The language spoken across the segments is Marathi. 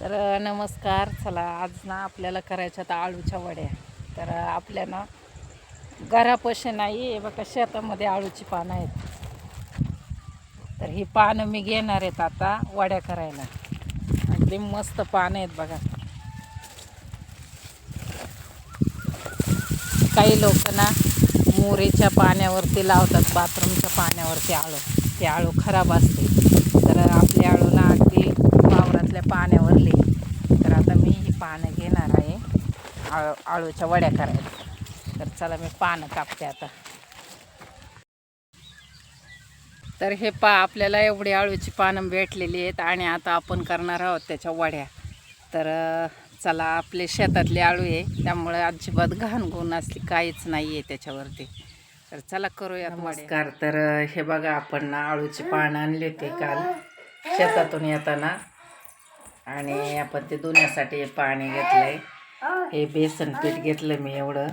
तर नमस्कार. चला आज ना आपल्याला करायच्या आता आळूच्या वड्या. तर आपल्या ना घरापाशी नाही आहे बघा शेतामध्ये आळूची पानं आहेत. तर ही पानं मी घेणार आहेत आता वड्या करायला. अगदी मस्त पानं आहेत बघा. काही लोक ना मोरीच्या पाण्यावरती लावतात बाथरूमच्या पाण्यावरती आळू. ते आळू खराब असते तर आपली आळू ना अगदी वावरातल्या पाण्यावरली. तर आता मी ही पानं घेणार आहे आळू आळूच्या वड्या करायला. तर चला मी पानं कापते आता. तर हे पा आपल्याला एवढी आळूची पानं भेटलेली आहेत आणि आता आपण करणार आहोत त्याच्या वड्या. तर चला आपले शेतातले आळू आहे त्यामुळे अजिबात घाण गुण असली काहीच नाही आहे त्याच्यावरती. तर चला करूया नमस्कार तर हे बघा आपण ना आळूची पानं आणली होती काल. शेतातून येताना. आणि आपण ते धुण्यासाठी पाणी पाणी घेतलंय. हे बेसन पीठ घेतलं मी एवढं.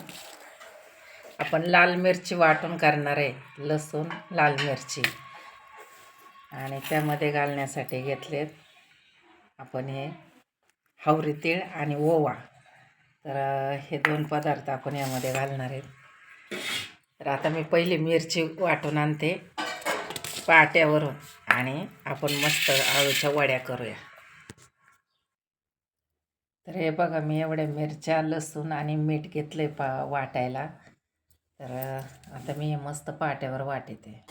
आपण लाल मिरची वाटून करणार आहे लसूण लाल मिरची. आणि त्यामध्ये घालण्यासाठी घेतलेत आपण हे हावरी तीळ आणि ओवा. तर हे दोन पदार्थ आपण यामध्ये घालणार आहेत. तर आता मी पहिली मिरची वाटून आणते पाट्यावरून आणि आपण मस्त आळूच्या वड्या करूया. तर हे बघा मी एवढ्या मिरच्या लसूण आणि मीठ घेतलंय पा वाटायला. तर आता मी हे मस्त पाट्यावर वाटते.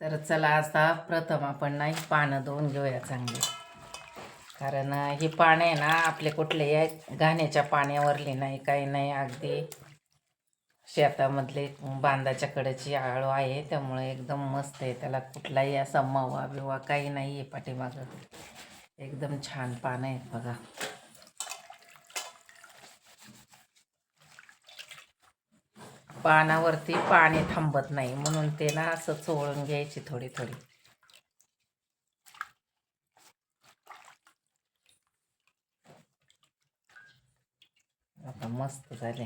तर चला आता प्रथम आपण नाही पानं धुवून घेऊया चांगली. कारण ही पानं आहे ना आपले कुठले घाण्याच्या पाण्यावरली नाही काही नाही अगदी शेतामधले बांधाच्या कडेची आळू आहे त्यामुळे एकदम मस्त आहे त्याला कुठलाही असा मवा बिवा काही नाही आहे पाठीमागं. एकदम छान पानं आहेत बघा. पानावरती पाणी थांबत नाही म्हणून ते ना असं चोळून घ्यायची थोडी थोडी आता मस्त झाले.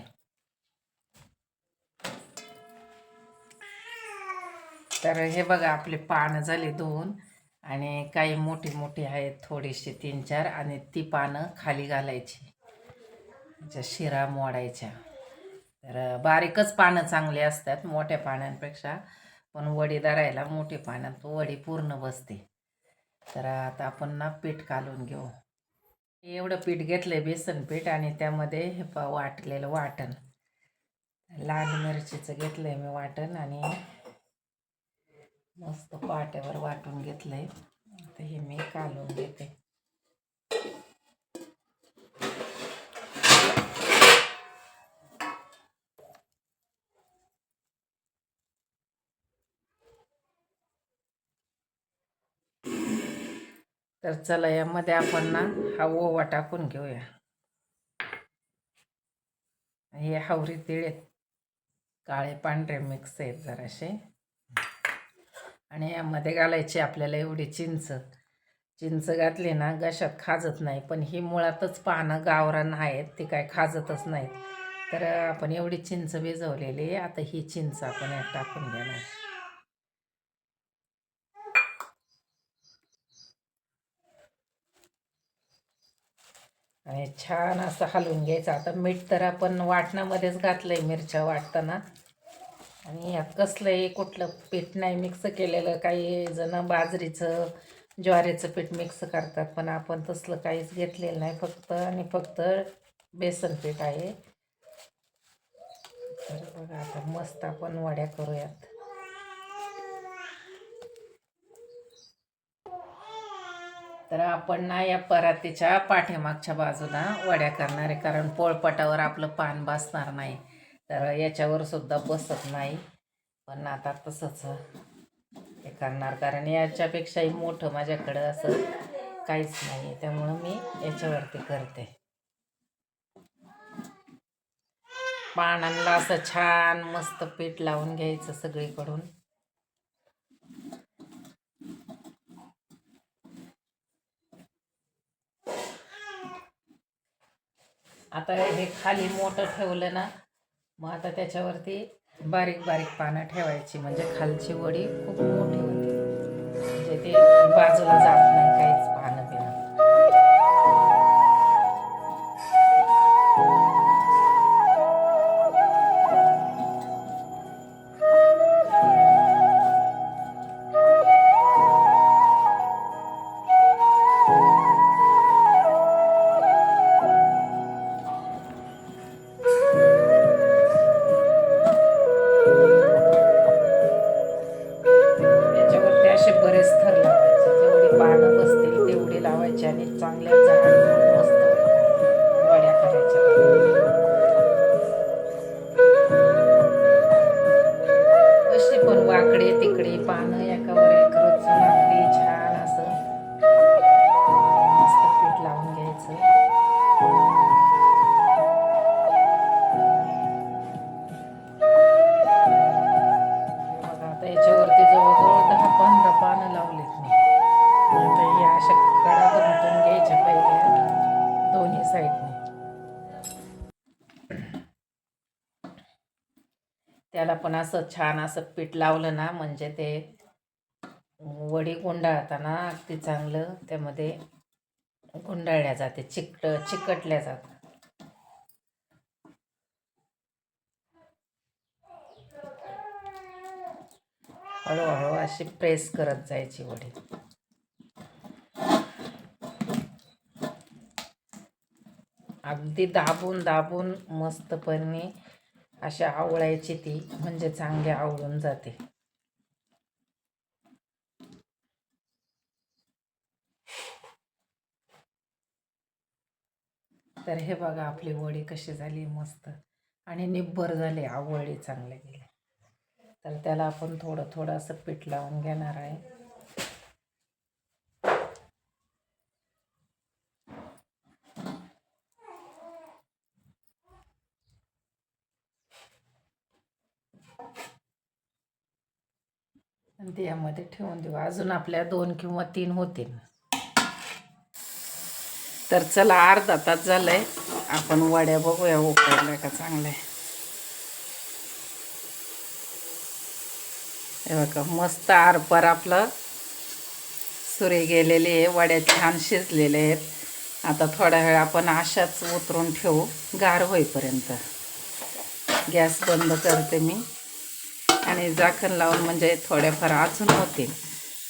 तर हे बघा आपले पानं झाले दोन आणि काही मोठी मोठी आहेत थोडीशी तीन चार आणि ती पानं खाली घालायची. ज्या शिरा मोडायच्या. तर बारीकच पानं चांगली असतात मोठ्या पाण्यांपेक्षा पण वडी धरायला मोठी पाण्यात वडी पूर्ण बसते. तर आता आपण ना पीठ कालून घेऊ. एवढं पीठ घेतलं बेसन पीठ आणि त्यामध्ये हे प वाटलेलं वाटण. लाल मिरचीचं घेतलं आहे मी वाटण आणि मस्त पाट्यावर वाटून घेतलं आहे आता हे मी कालून घेते. तर चला यामध्ये आपण ना हा ओवा टाकून घेऊया. हे हावरी तिळ आहेत. काळे पांढरे मिक्स आहेत जराशे आणि यामध्ये घालायची आपल्याला एवढी चिंच. चिंच घातली ना घशात खाजत नाही पण ही मुळातच पानं गावरान आहेत ती काय खाजतच नाहीत. तर आपण एवढी चिंच भिजवलेली आहे. आता ही चिंच आपण यात टाकून घेणार. आणि छान असं हलवून घ्यायचं. आता मीठ तर आपण वाटणामध्येच घातलं आहे मिरच्या वाटताना. आणि यात कसलंही कुठलं पीठ नाही मिक्स केलेलं. काही जण बाजरीचं ज्वारीचं पीठ मिक्स करतात पण आपण तसलं काहीच घेतलेलं नाही. फक्त आणि फक्त बेसन पीठ आहे. तर बघा आता मस्त आपण वड्या करूयात. तर आपण ना या परातीच्या पाठीमागच्या बाजूला वड्या करणार आहे कारण पोळपटावर आपलं पान बसणार नाही. तर याच्यावर सुद्धा बसत नाही. पण आता तसंच हे करणार कारण याच्यापेक्षाही मोठं माझ्याकडं असं काहीच नाही त्यामुळं मी याच्यावरती करते. पानांना असं छान मस्त पीठ लावून घ्यायचं सगळीकडून. आता हे खाली मोठं ठेवलं ना मग आता त्याच्यावरती बारीक बारीक पानं ठेवायची. म्हणजे खालची वडी खूप मोठी होती. म्हणजे ते बाजूला जात नाही काहीच. तेवढी लावायची आणि चांगल्या जाड त्याला पण असं छान असं पीठ लावलं ना म्हणजे ते वडी गुंडाळताना अगदी चांगलं त्यामध्ये गुंडाळल्या जाते चिकट चिकटल्या जातात. हळूहळू अशी प्रेस करत जायची वडी. अगदी दाबून दाबून मस्तपणे अशा आवळायची ती म्हणजे चांगली आवळून जाते. तर हे बघा आपली वडी कशी झाली मस्त आणि निब्बर झाली आवळी चांगले गेले तर त्याला आपण थोडं थोडं असं पीठ लावून घेणार आहे. आणि ते यामध्ये ठेवून देऊ. अजून आपल्या दोन किंवा तीन होतील. तर चला अर्धा तास झालाय. आपण वड्या बघूया उकडल्या का चांगल्या. हे बघा मस्त आरपार आपलं सुरे गेलेले आहे. वड्या छान शिजलेले आहेत. आता थोडा वेळ आपण अशाच उतरून ठेवू. गार होईपर्यंत. गॅस बंद करते मी. आणि झाकण लावून म्हणजे थोड्याफार अजून होतील.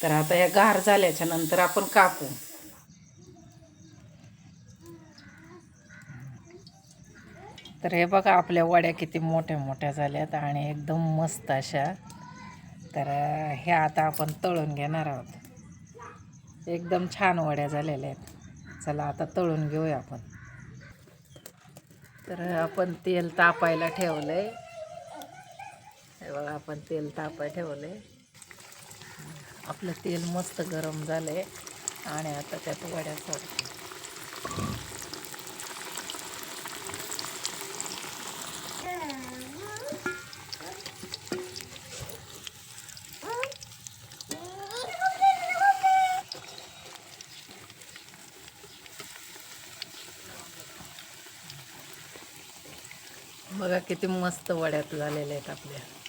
तर आता या गार झाल्याच्यानंतर आपण कापू. तर हे बघा आपल्या वड्या किती मोठ्या मोठ्या झाल्यात आणि एकदम मस्त अशा. तर हे आता आपण तळून घेणार आहोत. एकदम छान वड्या झालेल्या आहेत. चला आता तळून घेऊया आपण. तर आपण तेल तापायला ठेवलं आहे हे बघा आपण तेल तापाय ठेवले आपलं तेल मस्त गरम झालं आहे आणि आता त्यात वड्या सोडते. बघा किती मस्त वड्यात झालेल्या आहेत आपल्या.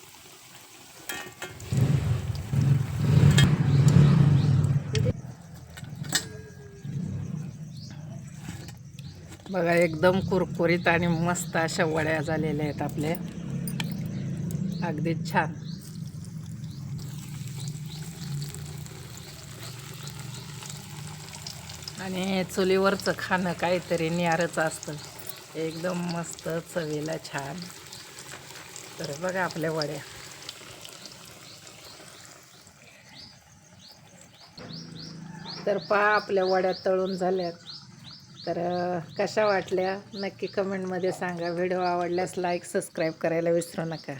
बघा एकदम कुरकुरीत आणि मस्त अशा वड्या झालेल्या आहेत आपल्या अगदी छान. आणि चुलीवरचं खाणं काहीतरी नियारच असतं. एकदम मस्त चवीला छान. तर बघा आपल्या वड्या. तर पहा आपल्या वड्या तळून झाल्यात. तर कशा वाटल्या? नक्की कमेंटमध्ये सांगा. व्हिडिओ आवडल्यास लाईक सबस्क्राईब करायला विसरू नका.